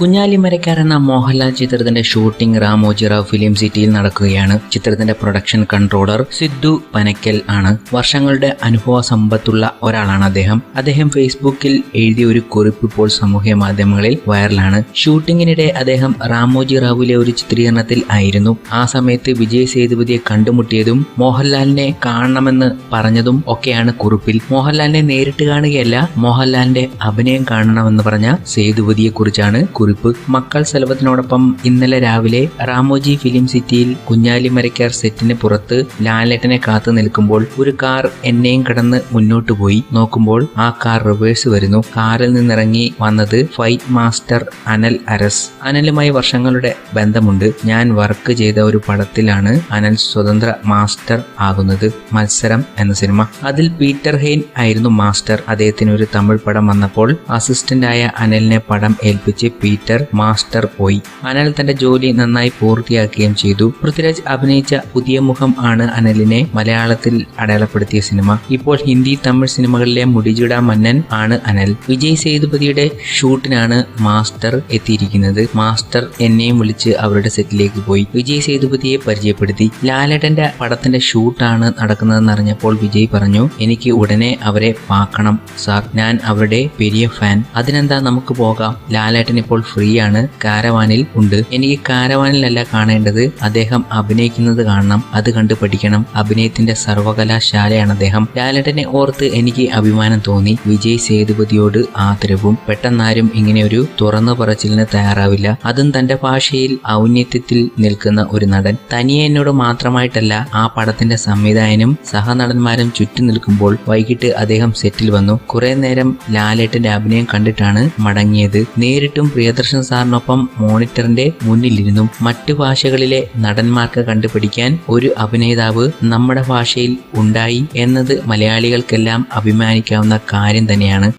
കുഞ്ഞാലിമരക്കാർ എന്ന മോഹൻലാൽ ചിത്രത്തിന്റെ shooting Ramoji Rao film സിറ്റിയിൽ നടക്കുകയാണ്. ചിത്രത്തിന്റെ പ്രൊഡക്ഷൻ കൺട്രോളർ സിദ്ധു പനക്കൽ ആണ്. വർഷങ്ങളുടെ അനുഭവ സമ്പത്തുള്ള ഒരാളാണ് അദ്ദേഹം. അദ്ദേഹം ഫേസ്ബുക്കിൽ എഴുതിയ ഒരു കുറിപ്പ് ഇപ്പോൾ സാമൂഹ്യ മാധ്യമങ്ങളിൽ വൈറലാണ്. ഷൂട്ടിങ്ങിനിടെ അദ്ദേഹം റാമോജിറാവുലെ ഒരു ചിത്രീകരണത്തിൽ ആയിരുന്നു. ആ സമയത്ത് വിജയ് സേതുപതിയെ കണ്ടുമുട്ടിയതും മോഹൻലാലിനെ കാണണമെന്ന് പറഞ്ഞതും ഒക്കെയാണ് കുറിപ്പിൽ. മോഹൻലാലിനെ നേരിട്ട് കാണുകയല്ല മോഹൻലാലിന്റെ അഭിനയം കാണണമെന്ന് പറഞ്ഞ സേതുപതിയെ കുറിച്ചാണ് കുറിപ്പ് മക്കൾ സെലവത്തിനോടൊപ്പം ഇന്നലെ രാവിലെ റാമോജി ഫിലിം സിറ്റിയിൽ കുഞ്ഞാലിമരക്കാർ സെറ്റിന് പുറത്ത് ലാലേട്ടനെ കാത്തു നിൽക്കുമ്പോൾ ഒരു കാർ എന്നെയും കടന്ന് മുന്നോട്ട് പോയി. നോക്കുമ്പോൾ ആ കാർ റിവേഴ്സ് വരുന്നു. കാറിൽ നിന്നിറങ്ങി വന്നത് ഫൈറ്റ് മാസ്റ്റർ അനൽ അരസ്. അനലുമായി വർഷങ്ങളുടെ ബന്ധമുണ്ട്. ഞാൻ വർക്ക് ചെയ്ത ഒരു പടത്തിലാണ് അനൽ സ്വതന്ത്ര മാസ്റ്റർ ആകുന്നത്. മത്സരം എന്ന സിനിമ. അതിൽ പീറ്റർ ഹെയ്ൻ ആയിരുന്നു മാസ്റ്റർ. അദ്ദേഹത്തിന് ഒരു തമിഴ് പടം വന്നപ്പോൾ അസിസ്റ്റന്റായ അനലിനെ പടം ഏൽപ്പിച്ച് പീറ്റർ മാസ്റ്റർ പോയി. അനൽ തന്റെ ജോലി നന്നായി പൂർത്തിയാക്കുകയും ചെയ്തു. പൃഥ്വിരാജ് അഭിനയിച്ച പുതിയ മുഖം ആണ് അനലിനെ മലയാളത്തിൽ അടയാളപ്പെടുത്തിയ സിനിമ. ഇപ്പോൾ ഹിന്ദി തമിഴ് സിനിമകളിലെ മുടിചിട മന്നൻ ആണ് അനൽ. വിജയ് സേതുപതിയുടെ ഷൂട്ടിനാണ് മാസ്റ്റർ എത്തിയിരിക്കുന്നത്. മാസ്റ്റർ എന്നെയും വിളിച്ച് അവരുടെ സെറ്റിലേക്ക് പോയി. വിജയ് സേതുപതിയെ പരിചയപ്പെടുത്തി. ലാലേട്ടന്റെ പടത്തിന്റെ ഷൂട്ടാണ് നടക്കുന്നതെന്ന് അറിഞ്ഞപ്പോൾ വിജയ് പറഞ്ഞു എനിക്ക് ഉടനെ അവരെ പാക്കണം സാർ. ഞാൻ അവരുടെ പെരിയ ഫാൻ. അതിനെന്താ നമുക്ക് പോകാം? ലാലേട്ടൻ ഇപ്പോൾ ഫ്രീ ആണ്. കാരവാനിൽ ഉണ്ട്. എനിക്ക് കാരവാനിലല്ല കാണേണ്ടത് അദ്ദേഹം അഭിനയിക്കുന്നത് കാണണം. അത് കണ്ടു പഠിക്കണം. അഭിനയത്തിന്റെ സർവകലാശാലയാണ് അദ്ദേഹം. ലാലേട്ടനെ ഓർത്ത് എനിക്ക് അഭിമാനം തോന്നി. വിജയ് സേതുപതിയോട് ആദരവും. പെട്ടെന്നാരും ഇങ്ങനെ ഒരു തുറന്നു പറച്ചിലിന് തയ്യാറാവില്ല. അതും തന്റെ ഭാഷയിൽ ഔന്നത്യത്തിൽ നിൽക്കുന്ന ഒരു നടൻ. തനിയെ എന്നോട് മാത്രമായിട്ടല്ല ആ പടത്തിന്റെ സംവിധായനും സഹനടന്മാരും ചുറ്റും നിൽക്കുമ്പോൾ വൈകിട്ട് അദ്ദേഹം സെറ്റിൽ വന്നു. കുറെ നേരം ലാലേട്ടന്റെ അഭിനയം കണ്ടിട്ടാണ് മടങ്ങിയത്. നേരിട്ടും പ്രിയദർശൻ സാറിനൊപ്പം മോണിറ്ററിന്റെ മുന്നിലിരുന്നും മറ്റു ഭാഷകളിലെ നടന്മാർക്ക് കണ്ടുപിടിക്കാൻ ഒരു അഭിനേതാവ് നമ്മുടെ ഭാഷയിൽ ഉണ്ടായി എന്നത് മലയാളികൾക്കെല്ലാം അഭിമാനിക്കാവുന്ന കാര്യം തന്നെയാണ്.